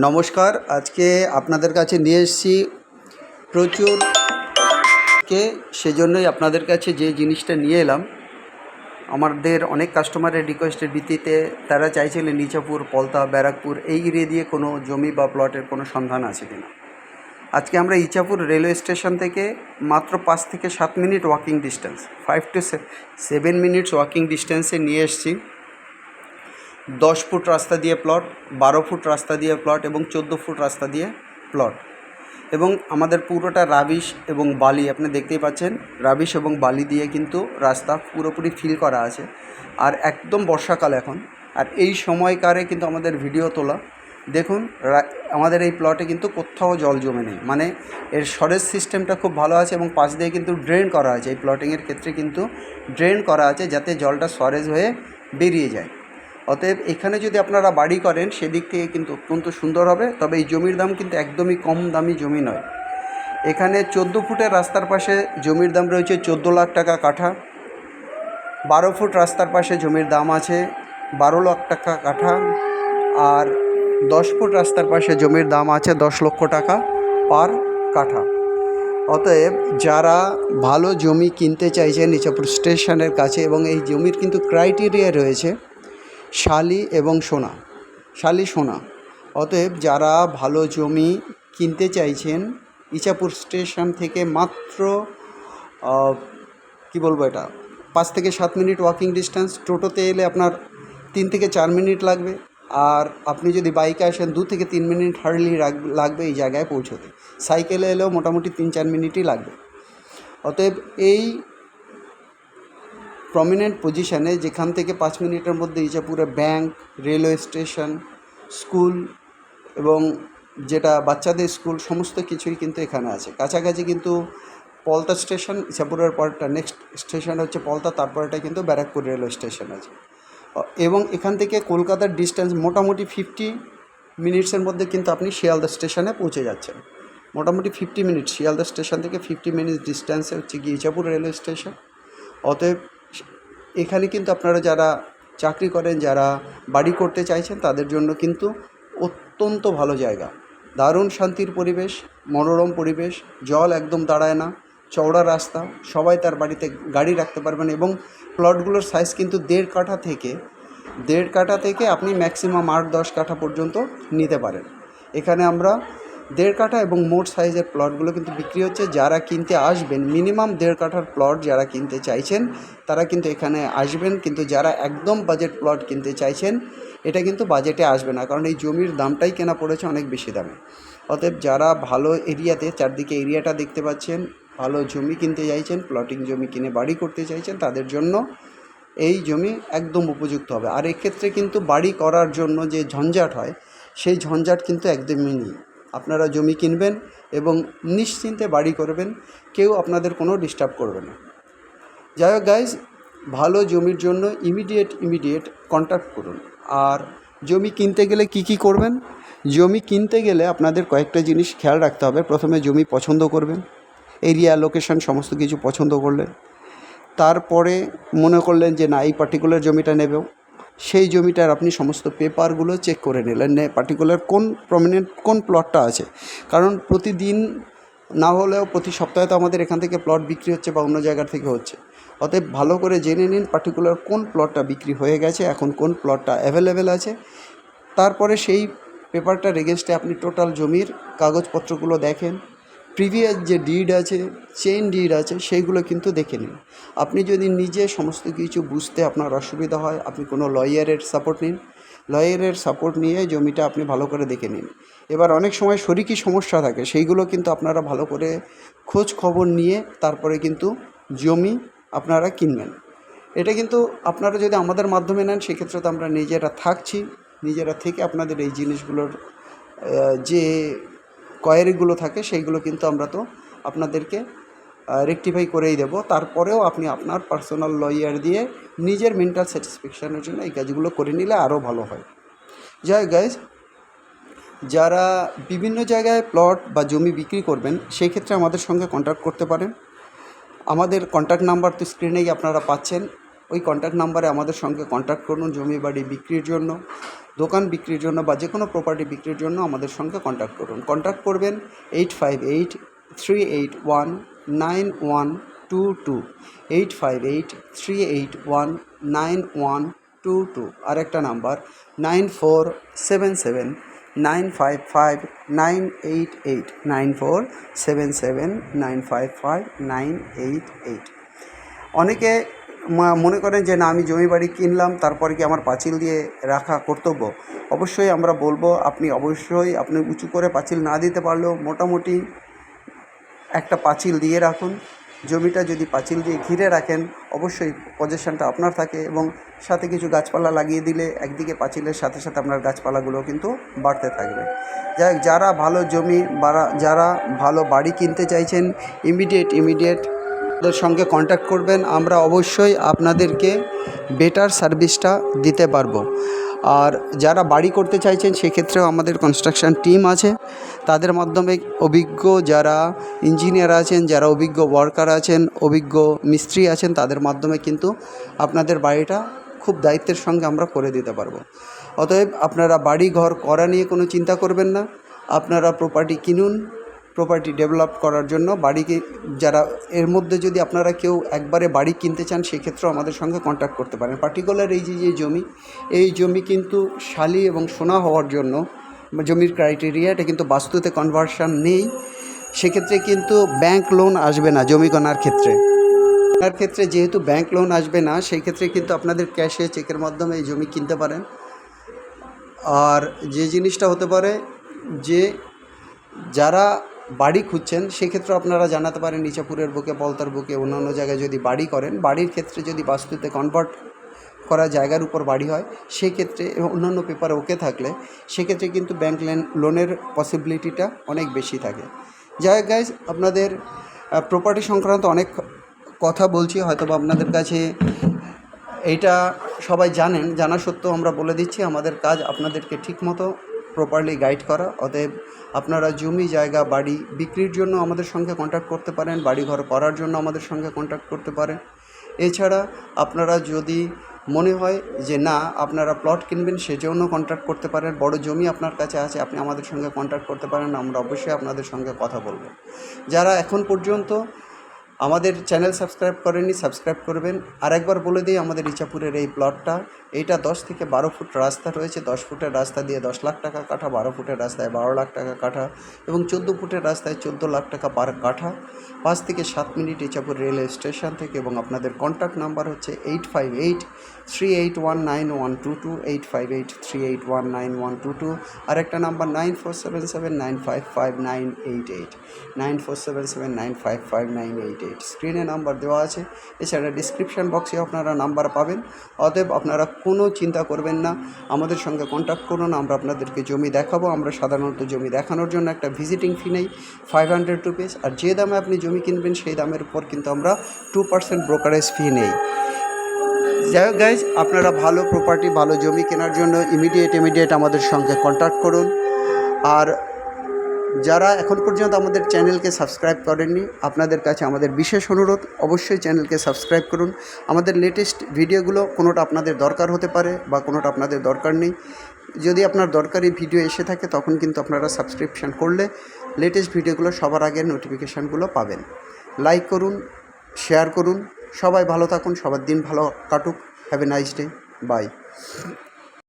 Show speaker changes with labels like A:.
A: নমস্কার, আজকে আপনাদের কাছে নিয়ে এসেছি প্রচুর কে, সেজন্যই আপনাদের কাছে যে জিনিসটা নিয়ে এলাম। আমাদের অনেক কাস্টমারের রিকোয়েস্টের ভিত্তিতে তারা চাইছিলেন নিচাপুর পলতা, ব্যারাকপুর, এই এরিয়া দিয়ে কোনো জমি বা প্লটের কোনো সন্ধান আছে কিনা। আজকে আমরা ইচাপুর রেলওয়ে স্টেশন থেকে মাত্র পাঁচ থেকে সাত minute walking distance five to seven minutes walking ডিস্টেন্সে নিয়ে এসেছি। দশ ফুট রাস্তা দিয়ে প্লট বারো ফুট রাস্তা দিয়ে প্লট এবং চোদ্দ ফুট রাস্তা দিয়ে প্লট এবং আমাদের পুরোটা রাবিশ এবং বালি, আপনি দেখতেই পাচ্ছেন, রাবিশ এবং বালি দিয়ে কিন্তু রাস্তা পুরোপুরি ফিল করা আছে। আর একদম বর্ষাকাল এখন, আর এই সময়কারে কিন্তু আমাদের ভিডিও তোলা। দেখুন আমাদের এই প্লটে কিন্তু কোথাও জল জমে নেই। মানে এর সরেজ সিস্টেমটা খুব ভালো আছে এবং পাশ দিয়ে কিন্তু ড্রেন করা আছে। এই প্লটিংয়ের ক্ষেত্রে কিন্তু ড্রেন করা আছে যাতে জলটা সরেজ হয়ে বেরিয়ে যায়। অতএব এখানে যদি আপনারা বাড়ি করেন, সেদিক থেকে কিন্তু অত্যন্ত সুন্দর হবে, তবে এই জমির দাম কিন্তু একদমই কম দামি জমি নয়। এখানে চোদ্দ ফুটের রাস্তার পাশে জমির দাম রয়েছে চোদ্দ লাখ টাকা কাঠা। বারো ফুট রাস্তার পাশে জমির দাম আছে বারো লাখ টাকা কাঠা আর দশ ফুট রাস্তার পাশে জমির দাম আছে দশ লক্ষ টাকা পার কাঠা। অতএব যারা ভালো জমি কিনতে চাইছেন নিচাপুর স্টেশনের কাছে এবং এই জমির কিন্তু ক্রাইটেরিয়া রয়েছে শালি এবং সোনা। শালি, সোনা। অতএব যারা ভালো জমি কিনতে চাইছেন ইচাপুর স্টেশন থেকে মাত্র কি বলব এটা? পাঁচ থেকে সাত মিনিট ওয়াকিং ডিস্টেন্স টোটোতে এলে আপনার তিন থেকে চার মিনিট লাগবে। আর আপনি যদি বাইকে আসেন, দু থেকে তিন মিনিট হার্ডলি লাগবে এই জায়গায় পৌঁছতে। সাইকেলে এলেও মোটামুটি তিন চার মিনিটই লাগবে। অতএব এই প্রমিনেন্ট পজিশানে যেখান থেকে পাঁচ মিনিটের মধ্যে ইজাপুরে ব্যাংক রেলওয়ে স্টেশন স্কুল এবং যেটা বাচ্চাদের স্কুল সমস্ত কিছুই কিন্তু এখানে আছে। কাছাকাছি কিন্তু পলতা স্টেশন ইচাপুরের পরটা নেক্সট স্টেশন হচ্ছে পলতা তারপরেটা কিন্তু ব্যারাকপুর রেলওয়ে স্টেশন আছে। এবং এখান থেকে কলকাতার ডিস্টেন্স মোটামুটি ফিফটি মিনিটসের মধ্যে কিন্তু আপনি শিয়ালদা স্টেশনে পৌঁছে যাচ্ছেন। মোটামুটি ফিফটি মিনিট শিয়ালদা স্টেশন থেকে ফিফটি মিনিট ডিস্টেন্সে হচ্ছে গিয়ে ইজাপুর রেলওয়ে স্টেশন অতএব এখানে কিন্তু আপনারা যারা চাকরি করেন, যারা বাড়ি করতে চাইছেন, তাদের জন্য কিন্তু অত্যন্ত ভালো জায়গা। দারুণ শান্তির পরিবেশ, মনোরম পরিবেশ, জল একদম দাঁড়ায় না, চওড়া রাস্তা, সবাই তার বাড়িতে গাড়ি রাখতে পারবেন এবং প্লটগুলোর সাইজ কিন্তু দেড় কাঠা থেকে, দেড় কাঠা থেকে আপনি ম্যাক্সিমাম আট দশ কাঠা পর্যন্ত নিতে পারেন। এখানে আমরা দেড় কাঠা এবং মোট সাইজের প্লটগুলো কিন্তু বিক্রি হচ্ছে। যারা কিনতে আসবেন, মিনিমাম দেড় কাঠার প্লট যারা কিনতে চাইছেন, তারা কিন্তু এখানে আসবেন। কিন্তু যারা একদম বাজেট প্লট কিনতে চাইছেন, এটা কিন্তু বাজেটে আসবে না। কারণ এই জমির দামটাই কেনা পড়েছে অনেক বেশি দামে। অতএব যারা ভালো এরিয়াতে, চারদিকে এরিয়াটা দেখতে পাচ্ছেন, ভালো জমি কিনতে চাইছেন, প্লটিং জমি কিনে বাড়ি করতে চাইছেন, তাদের জন্য এই জমি একদম উপযুক্ত হবে। আর এক্ষেত্রে কিন্তু বাড়ি করার জন্য যে ঝঞ্ঝাট হয়, সেই ঝঞ্ঝাট কিন্তু একদমই নেই। আপনারা জমি কিনবেন এবং নিশ্চিন্তে বাড়ি করবেন, কেউ আপনাদের কোনো ডিস্টার্ব করবে না। যাই হোক গাইজ ভালো জমির জন্য ইমিডিয়েট ইমিডিয়েট কন্ট্যাক্ট করুন। আর জমি কিনতে গেলে কি কি করবেন? জমি কিনতে গেলে আপনাদের কয়েকটা জিনিস খেয়াল রাখতে হবে। প্রথমে জমি পছন্দ করবেন এরিয়া লোকেশন সমস্ত কিছু পছন্দ করলেন তারপরে মনে করলেন যে, না, এই পার্টিকুলার জমিটা নেবেও। সেই জমিটার আপনি সমস্ত পেপারগুলো চেক করে নিলেন পার্টিকুলার কোন প্রমিনেন্ট কোন প্লটটা আছে। কারণ প্রতিদিন না হলেও প্রতি সপ্তাহে তো আমাদের এখান থেকে প্লট বিক্রি হচ্ছে বা অন্য জায়গার থেকে হচ্ছে। অতএব ভালো করে জেনে নিন পার্টিকুলার কোন প্লটটা বিক্রি হয়ে গেছে, এখন কোন প্লটটা অ্যাভেলেবেল আছে। তারপরে সেই পেপারটার এগেনস্টে আপনি টোটাল জমির কাগজপত্রগুলো দেখেন। প্রিভিয়াস যে ডিড আছে চেইন ডিড আছে, সেইগুলো কিন্তু দেখে নিন। আপনি যদি নিজে সমস্ত কিছু বুঝতে আপনার অসুবিধা হয়, আপনি কোনো লয়ারের সাপোর্ট নিন। লয়ারের সাপোর্ট নিয়ে জমিটা আপনি ভালো করে দেখে নিন। এবার অনেক সময় শরিকি সমস্যা থাকে, সেইগুলো কিন্তু আপনারা ভালো করে খোঁজ খবর নিয়ে তারপরে কিন্তু জমি আপনারা কিনবেন। এটা কিন্তু আপনারা যদি আমাদের মাধ্যমে নেন, সেক্ষেত্রে তো আমরা নিজেরা থাকছি। নিজেরা থেকে আপনাদের এই জিনিসগুলোর যে কোয়ারিগুলো থাকে, সেইগুলো কিন্তু আমরা তো আপনাদেরকে রেকটিফাই করেই দেবো। তারপরেও আপনি আপনার পার্সোনাল লয়ার দিয়ে নিজের মেন্টাল স্যাটিসফ্যাকশানের জন্য এই কাজগুলো করে নিলে আরও ভালো হয়। যাই গাইজ যারা বিভিন্ন জায়গায় প্লট বা জমি বিক্রি করবেন, সেই ক্ষেত্রে আমাদের সঙ্গে কন্ট্যাক্ট করতে পারেন। আমাদের কন্ট্যাক্ট নাম্বার তো স্ক্রিনেই আপনারা পাচ্ছেন। ওই কন্ট্যাক্ট নাম্বারে আমাদের সঙ্গে কন্ট্যাক্ট করুন জমি বাড়ি বিক্রির জন্য, দোকান বিক্রির জন্য বা যে কোনো প্রপার্টি বিক্রির জন্য আমাদের সঙ্গে কন্ট্যাক্ট করুন। কন্ট্যাক্ট করবেন eight five eight three eight one nine one two two eight five eight three eight one nine one two two আরেকটা number nine four seven seven nine five five nine eight eight nine four seven seven nine five five nine eight eight অনেকে মনে করেন যে, না, আমি জমি বাড়ি কিনলাম, তারপরে কি আমার পাঁচিল দিয়ে রাখা কর্তব্য? অবশ্যই আমরা বলব, আপনি অবশ্যই, আপনি উঁচু করে পাঁচিল না দিতে পারলেও মোটামুটি একটা পাঁচিল দিয়ে রাখুন। জমিটা যদি পাঁচিল দিয়ে ঘিরে রাখেন, অবশ্যই পজিশনটা আপনার থাকে এবং সাথে কিছু গাছপালা লাগিয়ে দিলে একদিকে পাঁচিলের সাথে সাথে আপনার গাছপালাগুলো কিন্তু বাড়তে থাকবে। যাই যারা ভালো জমি যারা ভালো বাড়ি কিনতে চাইছেন ইমিডিয়েট ইমিডিয়েট সঙ্গে কন্ট্যাক্ট করবেন। আমরা অবশ্যই আপনাদেরকে বেটার সার্ভিসটা দিতে পারব। আর যারা বাড়ি করতে চাইছেন, সেক্ষেত্রেও আমাদের কনস্ট্রাকশন টিম আছে। তাদের মাধ্যমে অভিজ্ঞ যারা ইঞ্জিনিয়ার আছেন, যারা অভিজ্ঞ ওয়ার্কার আছেন, অভিজ্ঞ মিস্ত্রি আছেন, তাদের মাধ্যমে কিন্তু আপনাদের বাড়িটা খুব দায়িত্বের সঙ্গে আমরা করে দিতে পারব। অতএব আপনারা বাড়ি ঘর করা নিয়ে কোনো চিন্তা করবেন না। আপনারা প্রপার্টি কিনুন প্রপার্টি ডেভেলপ করার জন্য বাড়িকে যারা, এর মধ্যে যদি আপনারা কেউ একবারে বাড়ি কিনতে চান, সেক্ষেত্রেও আমাদের সঙ্গে কন্ট্যাক্ট করতে পারেন। পার্টিকুলার এই যে যে জমি, এই জমি কিন্তু শালি এবং সোনা হওয়ার জন্য জমির ক্রাইটেরিয়া এটা কিন্তু বাস্তুতে কনভার্সন নেই। সেক্ষেত্রে কিন্তু ব্যাংক লোন আসবে না জমি কেনার ক্ষেত্রে। কেনার ক্ষেত্রে যেহেতু ব্যাংক লোন আসবে না সেই ক্ষেত্রে কিন্তু আপনাদের ক্যাশে চেকের মাধ্যমে এই জমি কিনতে পারেন। আর যে জিনিসটা হতে পারে যে, যারা বাড়ি খুঁজছেন সেক্ষেত্রে আপনারা জানাতে পারেন নিচাপুরের বুকে, পলতার বুকে, অন্যান্য জায়গায় যদি বাড়ি করেন, বাড়ির ক্ষেত্রে যদি বাস্তুতে কনভার্ট করা জায়গার উপর বাড়ি হয়, সেক্ষেত্রে এবং অন্যান্য পেপার ওকে থাকলে, সেক্ষেত্রে কিন্তু ব্যাংক লোনের পসিবিলিটিটা অনেক বেশি থাকে। যাই গাইজ আপনাদের প্রপার্টি সংক্রান্ত অনেক কথা বলছি হয়তো বা আপনাদের কাছে এইটা সবাই জানেন, জানা সত্ত্বেও আমরা বলে দিচ্ছি, আমাদের কাজ আপনাদেরকে ঠিকমতো প্রপারলি গাইড করা। অতএব আপনারা জমি, জায়গা, বাড়ি বিক্রির জন্য আমাদের সঙ্গে কন্ট্যাক্ট করতে পারেন বাড়ি ঘর করার জন্য আমাদের সঙ্গে কন্ট্যাক্ট করতে পারেন। এছাড়া আপনারা যদি মনে হয় যে না, আপনারা প্লট কিনবেন, সেজন্য কন্ট্যাক্ট করতে পারেন। বড় জমি আপনার কাছে আছে, আপনি আমাদের সঙ্গে কন্ট্যাক্ট করতে পারেন, আমরা অবশ্যই আপনাদের সঙ্গে কথা বলব। যারা এখন পর্যন্ত আমাদের চ্যানেল সাবস্ক্রাইব করেননি সাবস্ক্রাইব করবেন। আর একবার বলে দিই, আমাদের ইচাপুরের এই প্লটটা এইটা দশ থেকে বারো ফুট রাস্তা রয়েছে। দশ ফুটের রাস্তা দিয়ে দশ লাখ টাকা কাঠা, বারো ফুটের রাস্তায় বারো লাখ টাকা কাঠা এবং চোদ্দ ফুটের রাস্তায় চোদ্দ লাখ টাকা পার কাঠা। পাঁচ থেকে সাত মিনিট ইচাপুর রেলওয়ে স্টেশন থেকে এবং আপনাদের কন্ট্যাক্ট নাম্বার হচ্ছে eight five eight three eight one nine one two two eight five eight three eight one nine one two two আর একটা number nine four seven seven nine five five nine eight eight nine four seven seven nine five five nine eight eight স্ক্রিনে number দেওয়া আছে। এছাড়া description বক্সে আপনারা number পাবেন। অতএব আপনারা কোনো চিন্তা করবেন না। আমাদের সঙ্গে কন্ট্যাক্ট করুন, আমরা আপনাদেরকে জমি দেখাবো। আমরা সাধারণত জমি দেখানোর জন্য একটা ভিজিটিং ফি নেই ফাইভ হান্ড্রেড রুপিস আর যে দামে আপনি জমি কিনবেন, সেই দামের উপর কিন্তু আমরা টু পার্সেন্ট ব্রোকারেজ ফি নেই। যাই হোক গাইজ আপনারা ভালো প্রপার্টি ভালো জমি কেনার জন্য ইমিডিয়েট ইমিডিয়েট আমাদের সঙ্গে কন্ট্যাক্ট করুন। আর যারা এখন পর্যন্ত আমাদের চ্যানেলকে সাবস্ক্রাইব করেননি, আপনাদের কাছে আমাদের বিশেষ অনুরোধ, অবশ্যই চ্যানেলকে সাবস্ক্রাইব করুন। আমাদের লেটেস্ট ভিডিওগুলো কোনোটা আপনাদের দরকার হতে পারে বা কোনোটা আপনাদের দরকার নেই। যদি আপনার দরকারি ভিডিও এসে থাকে, তখন কিন্তু আপনারা সাবস্ক্রিপশান করলে লেটেস্ট ভিডিওগুলো সবার আগে নোটিফিকেশানগুলো পাবেন। লাইক করুন শেয়ার করুন, সবাই ভালো থাকুন, সবার দিন ভালো কাটুক। Have a nice day bye